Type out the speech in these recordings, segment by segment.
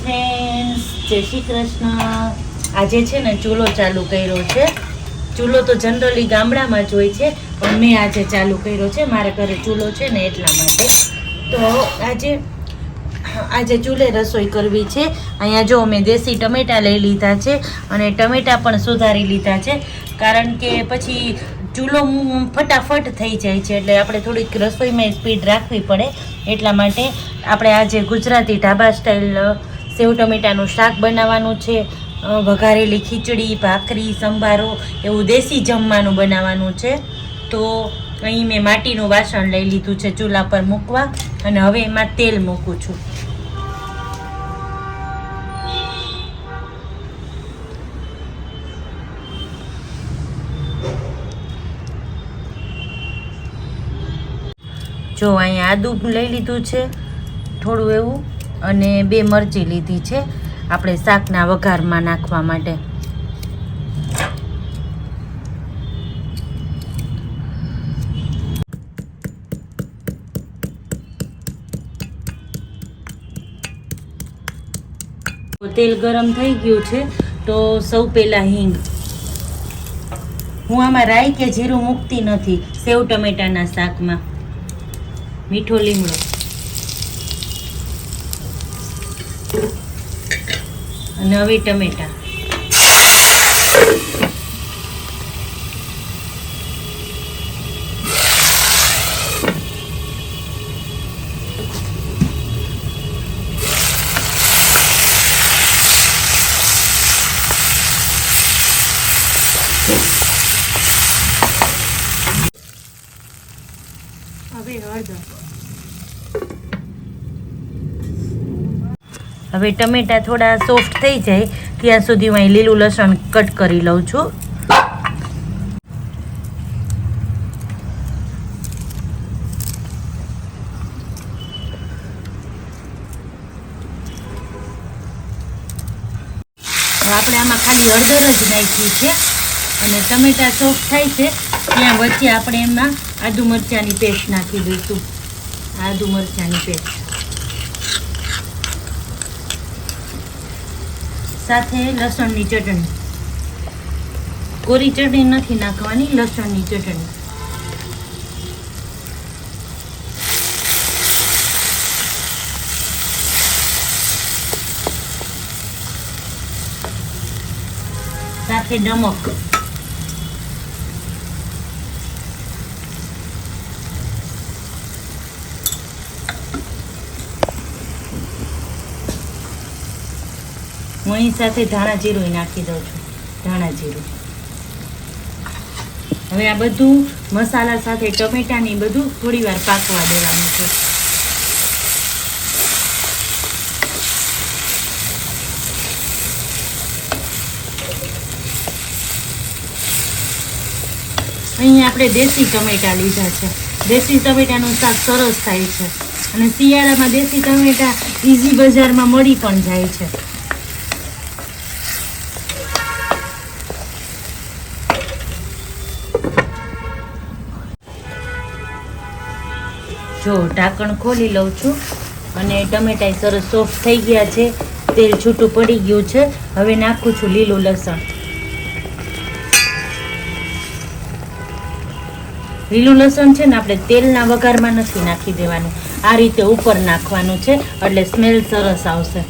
Friends જય શ્રી કૃષ્ણ. આજે છે ને ચૂલો ચાલુ કર્યો છે. ચૂલો તો જનરલી ગામડામાં જ હોય છે, પણ મેં આજે ચાલુ કર્યો છે. મારા ઘરે ચૂલો છે ને એટલા માટે. તો આજે આજે ચૂલે રસોઈ કરવી છે. અહીંયા જો મેં દેશી ટમેટા લઈ લીધા છે અને ટમેટા પણ સુધારી લીધા છે. કારણ કે પછી ચૂલો ફટાફટ થઈ જાય છે, એટલે આપણે થોડીક રસોઈમાં સ્પીડ રાખવી પડે. એટલા માટે આપણે આજે ગુજરાતી ઢાબા સ્ટાઇલ સેવ ટમેટાનું શાક બનાવવાનું છે વઘારેલી ખીચડી, ભાખરી, સંભારો એવું દેશી જમવાનું બનાવવાનું છે. તો અહીં મેં માટીનું વાસણ લઈ લીધું છે ચૂલા પર મૂકવા અને હવે એમાં તેલ મૂકું છું. જો અહીંયા આદુ લઈ લીધું છે, થોડું એવું. અને બે મરચી લીધી છે. આપણે શાકના વઘારમાં નાખવા માટે. તેલ ગરમ થઈ ગયું છે, તો સૌ પહેલાં હિંગ. હું આમાં રાઈ કે જીરું મૂકતી નથી. સેવ ટમેટાના શાકમાં. મીઠો લીમડો. અને હવે ટમેટા હવે હળદર હવે ટમેટા થોડા સોફ્ટ થઈ જાય, ત્યાં સુધી હું અહીં લીલું લસણ કટ કરી લઉં છું. આપણે આમાં ખાલી હળદર જ નાખી છે અને ટમેટા સોફ્ટ થાય છે, ત્યાં વચ્ચે આપણે એમાં આદુ મરચાંની પેસ્ટ નાખી દઈશું. આદુ મરચાંની પેસ્ટ. સાથે લસણની ચટણી. કોરી ચટણી નથી નાખવાની લસણની ચટણી. સાથે નમક. અહીં સાથે ધાણા જીરું નાખી દઉં છું. ધાણા જીરું. હવે આ બધું મસાલા સાથે, ટમેટાની બધું થોડી વાર પાકવા દેવાનું છે. અહીં આપણે દેશી ટમેટા લીધા છે. દેશી ટમેટાનું શાક સરસ થાય છે. અને શિયાળામાં દેશી ટમેટા ઇઝી બજારમાં મળી પણ જાય છે. જો ઢાંકણ ખોલી લઉં છું અને ટમેટા સરસ સોફ્ટ થઈ ગયા છે. તેલ છૂટું પડી ગયું છે. હવે નાખું છું લીલું લસણ. લીલું લસણ છે ને આપણે તેલના વઘારમાં નથી નાખી દેવાનું. આ રીતે ઉપર નાખવાનું છે એટલે સ્મેલ સરસ આવશે.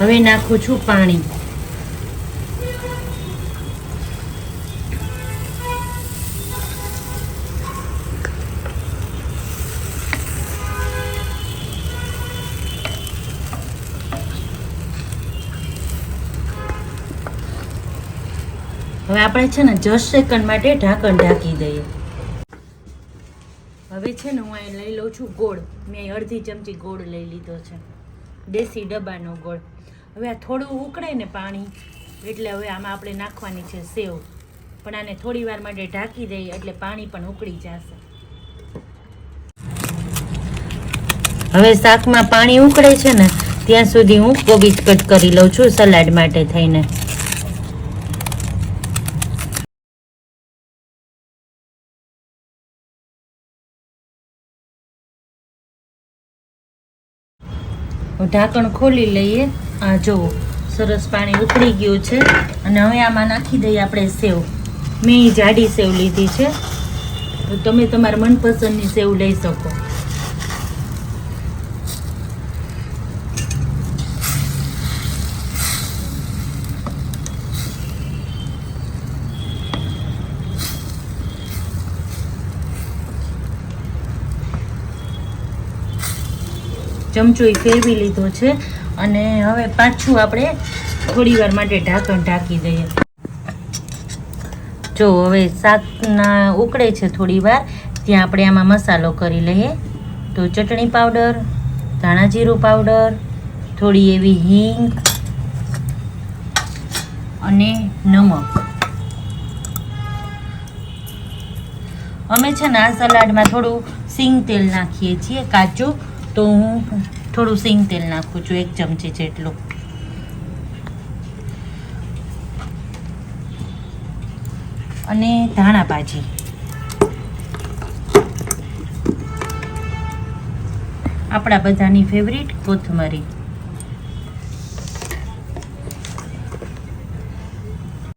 હવે નાખું છું પાણી. આપણે છે ને જસ્ટ સેકન્ડ માટે ઢાંકણ ઢાંકી દઈએ. હવે છે ને હું અહીં લઈ લઉં છું ગોળ. મેં અડધી ચમચી ગોળ લઈ લીધો છે. દેશી ડબ્બાનો ગોળ. હવે આ થોડું ઉકળે ને પાણી, એટલે હવે આમાં આપણે નાખવાની છે સેવ. પણ આને થોડી વાર માટે ઢાંકી દઈએ, એટલે પાણી પણ ઉકળી જશે. હવે શાકમાં પાણી ઉકળે છે ને, ત્યાં સુધી હું કોબીજ કટ કરી લઉં છું સલાડ માટે થઈને. ઢાંકણ ખોલી લઈએ. આ જુઓ સરસ પાણી ઉકળી ગયું છે. અને હવે આમાં નાખી દઈએ આપણે સેવ. મેં જાડી સેવ લીધી છે. તમે તમારા મનપસંદની સેવ લઈ શકો. ચમચો ફેરવી લીધો છે. અને હવે પાછું આપણે થોડી વાર માટે ઢાંકણ ઢાંકી દઈએ. જો હવે શાકના ઉકળે છે થોડી વાર, ત્યાં આપણે આમાં મસાલો કરી લઈએ. તો ચટણી પાવડર, ધાણા જીરું પાવડર, થોડી એવી હિંગ અને નમક. અમે છે ને આ સલાડમાં થોડું સિંગ તેલ નાખીએ છીએ કાચું તો હું થોડું સિંગ તેલ નાખું છું, એક ચમચી જેટલું. અને ધાણા ભાજી. આપણા બધાની ફેવરિટ કોથમરી.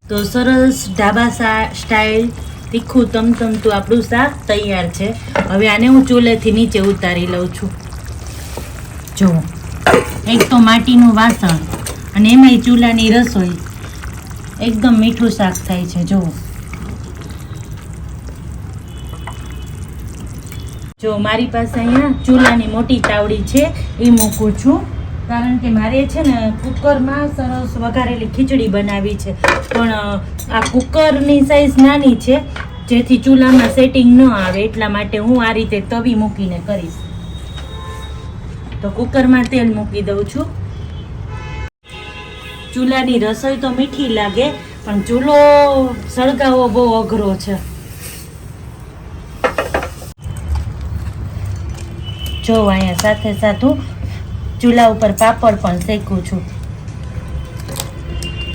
તો સરસ ઢાબા સ્ટાઇલ તીખું, તમતમતું આપણું શાક તૈયાર છે. હવે આને હું ચૂલેથી નીચે ઉતારી લઉં છું. જો, એક તો માટીનું વાસણ અને એમાંય ચૂલાની રસોઈ. એકદમ મીઠું શાક થાય છે, જો. જો, મારી પાસે અહીંયા ચૂલાની મોટી તાવડી છે, એ મૂકું છું. કારણ કે મારે છે ને કુકરમાં સરસ વઘારેલી ખીચડી બનાવી છે. પણ આ કુકરની સાઈઝ નાની છે, જેથી ચૂલામાં સેટિંગ ન આવે, એટલા માટે હું આ રીતે તવી મૂકીને કરીશ. તો કુકરમાં તેલ મૂકી દઉં છું. ચૂલાની રસોઈ તો મીઠી લાગે, પણ ચૂલો સળગાવવો બહુ અઘરો છે. જો અહીંયા સાથે સાથે ચૂલા ઉપર પાપડ પણ શેકું છું.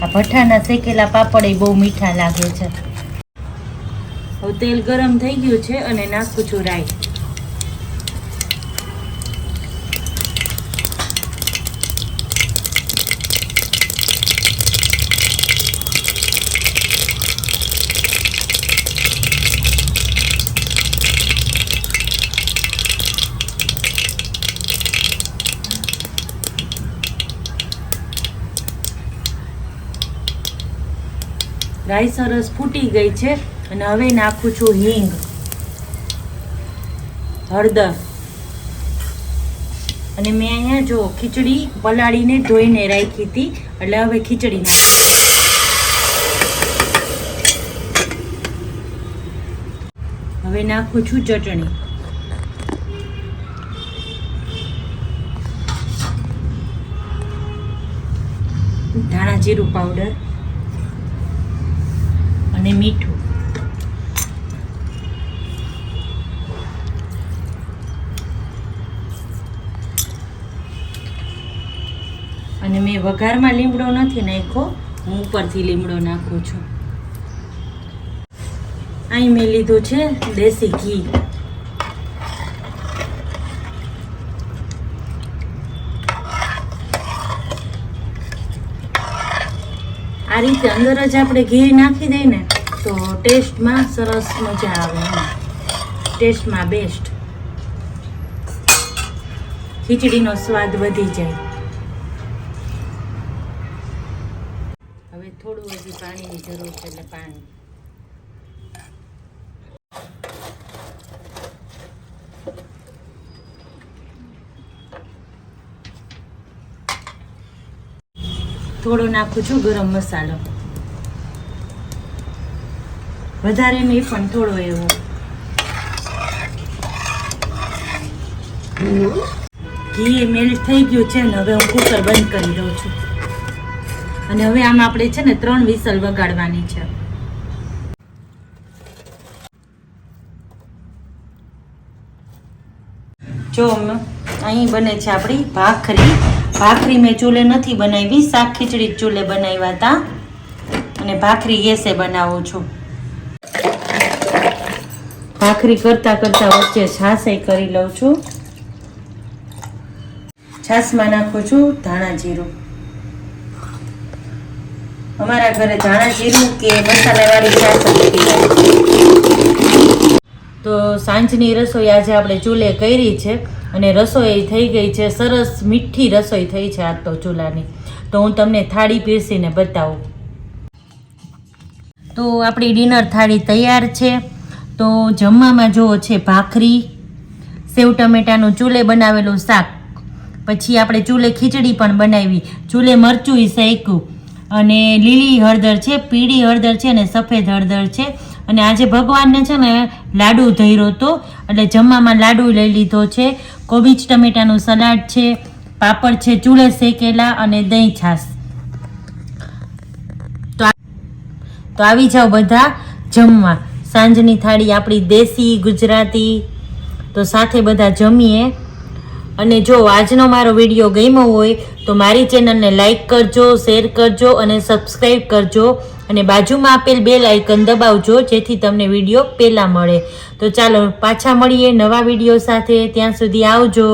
આ ભઠ્ઠાના શેકેલા પાપડ એ બહુ મીઠા લાગે છે. હવે તેલ ગરમ થઈ ગયું છે અને નાખું છું રાઈ. રાઈ સરસ ફૂટી ગઈ છે અને હવે નાખું છું હિંગ. હળદર. અને મેં અહીંયા જો ખીચડી પલાળીને ધોઈને રાખી હતી, એટલે હવે ખીચડી નાખી. હવે નાખું છું ચટણી. ધાણા જીરું પાવડર અને મીઠું. અને મેં વઘારમાં લીમડો નથી નાખ્યો, હું ઉપરથી લીમડો નાખું છું. અહીં મેં લીધું છે દેશી ઘી. આ રીતે અંદર જ આપણે ઘી નાખી દઈએ ને તો ટેસ્ટમાં સરસ મજા આવે ટેસ્ટમાં બેસ્ટ ખીચડીનો સ્વાદ વધી જાય. હવે થોડું હજી પાણીની જરૂર છે એટલે પાણી. થોડો નાખું છું ગરમ મસાલો. વધારે નહીં, પણ થોડો એવો. ઘી મેલ્ટ થઈ ગયું છે ને હવે હું કુકર બંધ કરી દઉં છું. અને હવે આમાં આપણે છે ને ત્રણ વિસલ વગાડવાની છે. જો અહીં બને છે આપણી ભાખરી. ભાખરી મેં ચૂલે નથી બનાવી, શાક ખીચડી ચૂલે બનાવ્યા હતા. અને ભાખરી ગેસે બનાવું છું. ભાખરી કરતા કરતા વચ્ચે છાશે કરી લઉં છું. છાશમાં નાખું છું ધાણા જીરું. અમારા ઘરે ધાણા જીરું કે મસાલાવાળી પીવાય. તો સાંજની રસોઈ આજે આપણે ચૂલે કરી છે અને રસોઈ થઈ ગઈ છે. સરસ મીઠી રસોઈ થઈ છે આજ તો ચૂલાની. તો હું તમને થાળી પીરસીને બતાવું. તો આપણી ડિનર થાળી તૈયાર છે. તો જમવામાં જુઓ છે ભાખરી, સેવ ટમેટાનું ચૂલે બનાવેલું શાક. પછી આપણે ચૂલે ખીચડી પણ બનાવી. ચૂલે મરચું શેક્યું. અને લીલી હળદર છે, પીળી હળદર છે અને સફેદ હળદર છે. અને આજે ભગવાનને છે ને લાડુ ધર્યો હતો. એટલે જમવામાં લાડુ લઈ લીધો છે. કોબીજ ટમેટાનું સલાડ છે, પાપડ છે, ચૂલે શેકેલા અને દહીં છાશ તો આ- તો આવી જાઓ બધા જમવા. સાંજની થાળી આપણી દેશી, ગુજરાતી, તો સાથે બધા જમીએ. અને જો આજનો મારો વીડિયો ગમ્યો હોય, તો મારી ચેનલને લાઇક કરજો, શેર કરજો અને સબસ્ક્રાઈબ કરજો. અને બાજુમાં આપેલ બેલ આઇકન દબાવજો, જેથી તમને વીડિયો પહેલાં મળે. તો ચાલો પાછા મળીએ નવા વીડિયો સાથે. ત્યાં સુધી આવજો.